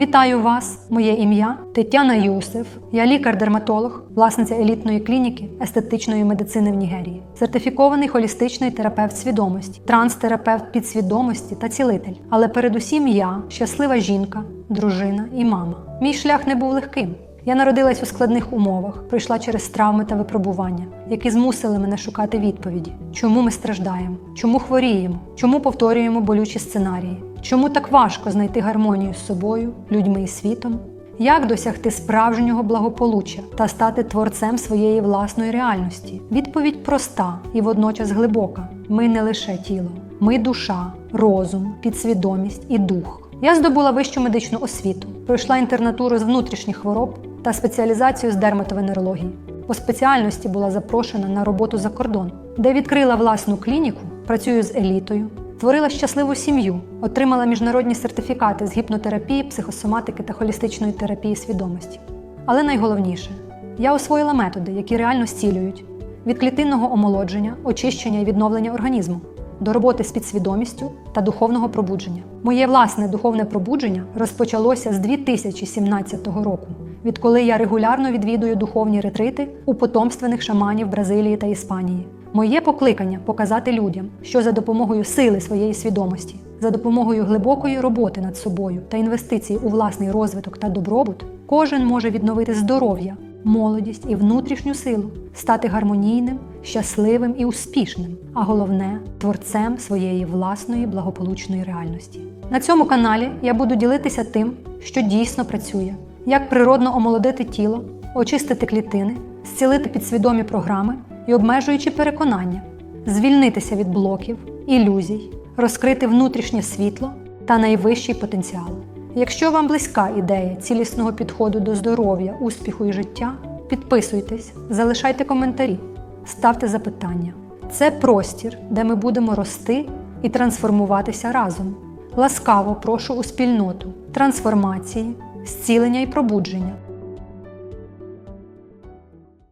Вітаю вас! Моє ім'я Тетяна Юсеф. Я лікар-дерматолог, власниця елітної клініки естетичної медицини в Нігерії, сертифікований холістичний терапевт свідомості, транстерапевт підсвідомості та цілитель. Але передусім я щаслива жінка, дружина і мама. Мій шлях не був легким. Я народилась у складних умовах, пройшла через травми та випробування, які змусили мене шукати відповіді, чому ми страждаємо, чому хворіємо, чому повторюємо болючі сценарії, чому так важко знайти гармонію з собою, людьми і світом, як досягти справжнього благополуччя та стати творцем своєї власної реальності. Відповідь проста і водночас глибока: ми не лише тіло, ми душа, розум, підсвідомість і дух. Я здобула вищу медичну освіту, пройшла інтернатуру з внутрішніх хвороб та спеціалізацію з дерматовенерології. По спеціальності була запрошена на роботу за кордон, де відкрила власну клініку, працюю з елітою, створила щасливу сім'ю, отримала міжнародні сертифікати з гіпнотерапії, психосоматики та холістичної терапії свідомості. Але найголовніше, я освоїла методи, які реально зцілюють від клітинного омолодження, очищення і відновлення організму до роботи з підсвідомістю та духовного пробудження. Моє власне духовне пробудження розпочалося з 2017 року, відколи я регулярно відвідую духовні ретрити у потомственних шаманів Бразилії та Іспанії. Моє покликання показати людям, що за допомогою сили своєї свідомості, за допомогою глибокої роботи над собою та інвестицій у власний розвиток та добробут, кожен може відновити здоров'я, молодість і внутрішню силу, стати гармонійним, щасливим і успішним, а головне творцем своєї власної благополучної реальності. На цьому каналі я буду ділитися тим, що дійсно працює, як природно омолодити тіло, очистити клітини, зцілити підсвідомі програми і обмежуючі переконання, звільнитися від блоків, ілюзій, розкрити внутрішнє світло та найвищий потенціал. Якщо вам близька ідея цілісного підходу до здоров'я, успіху і життя, підписуйтесь, залишайте коментарі, ставте запитання. Це простір, де ми будемо рости і трансформуватися разом. Ласкаво прошу у спільноту трансформації, зцілення і пробудження.